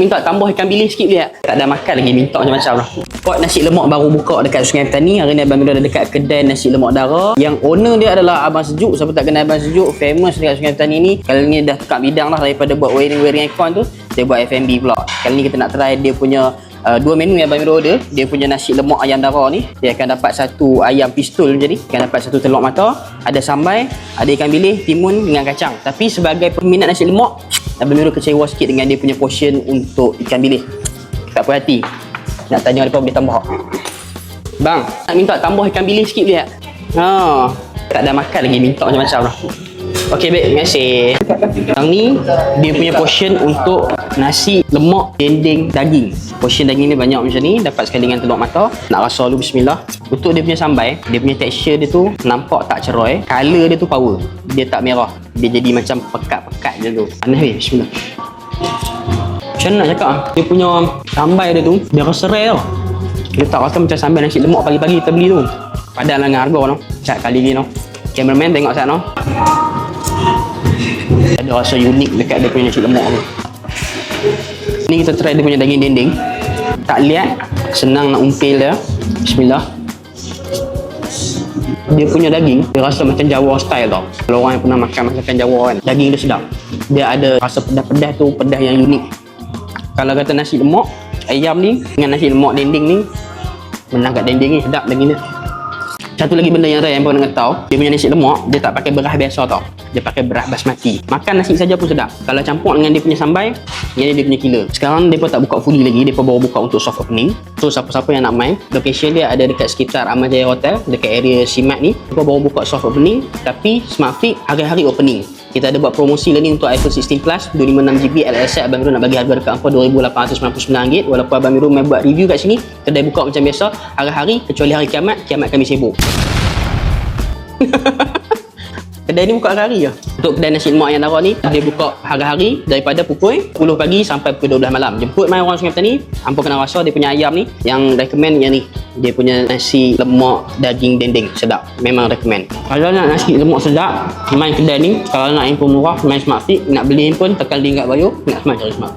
minta tambah ikan bilis sikit dia. Tak ada makan lagi minta macam-macam lah. Pot nasi lemak baru buka dekat Sungai Petani. Hari ni Abang Miro ada dekat kedai nasi lemak dara. Yang owner dia adalah Abang Sejuk. Siapa tak kenal Abang Sejuk, famous dekat Sungai Petani ni. Kali ni dah tekak bidang lah daripada buat wearing-wearing aircon tu. Dia buat F&B pula. Kali ni kita nak try dia punya Uh, dua menu yang Abang Miro order Dia punya nasi lemak ayam dara ni Dia akan dapat satu ayam pistol jadi Akan dapat satu telur mata Ada sambal Ada ikan bilis, timun dengan kacang Tapi sebagai peminat nasi lemak Abang Miro kecewa sikit dengan dia punya portion untuk ikan bilis Tak puas hati Nak tanya mereka boleh tambah Bang, nak minta tambah ikan bilis sikit dia Ha, tak ada makan lagi minta macam-macam lah Okey baik, terima kasih. Yang ni dia punya portion untuk nasi lemak dendeng daging. Portion daging ni banyak macam ni, dapat sekali dengan telur mata. Nak rasa dulu bismillah. Untuk dia punya sambal, dia punya tekstur dia tu nampak tak ceroy. Color dia tu power. Dia tak merah. Dia jadi macam pekat-pekat je tu. Aneh weh, bismillah. Macam nak cakap ah? Dia punya sambal dia tu, dia rasa rare tau. Dia tak rasa macam sambal nasi lemak pagi-pagi kita beli tu. Padahal dengan harga no. Cak kali ni no. Cameraman tengok sana. Ada rasa unik dekat dia punya nasi lemak tu. Ni kita try dia punya daging dendeng. Tak lihat, senang nak umpil dia. Bismillah. Dia punya daging, dia rasa macam Jawa style tau. Kalau orang yang pernah makan masakan Jawa kan, daging dia sedap. Dia ada rasa pedas-pedas tu, pedas yang unik. Kalau kata nasi lemak, ayam ni dengan nasi lemak dendeng ni, menang kat dendeng ni sedap daging dia. Satu lagi benda yang rare yang nak tahu, dia punya nasi lemak, dia tak pakai beras biasa tau. Dia pakai beras basmati. Makan nasi saja pun sedap. Kalau campur dengan dia punya sambal, yang dia punya killer. Sekarang dia pun tak buka fully lagi, dia pun baru buka untuk soft opening. So siapa-siapa yang nak main, location dia ada dekat sekitar Ahmad Jaya Hotel, dekat area Simat ni. Dia pun baru buka soft opening, tapi Smart Fit hari-hari opening. Kita ada buat promosi lagi untuk iPhone 16 Plus 256GB LSI Abang Miru nak bagi harga dekat hampa RM2,899 walaupun Abang Miru main buat review kat sini kedai buka macam biasa hari-hari kecuali hari kiamat kiamat kami sibuk Kedai ni buka hari-hari je. Untuk kedai nasi lemak yang Dara ni, dia buka hari-hari daripada pukul 10 pagi sampai pukul 12 malam. Jemput mai orang Sungai Petani, hampa kena rasa dia punya ayam ni yang recommend yang ni. Dia punya nasi lemak daging dendeng sedap. Memang recommend. Kalau nak nasi lemak sedap, main kedai ni. Kalau nak handphone murah, main Smart. Nak beli handphone, tekan link kat bio. Nak smart cari Smart.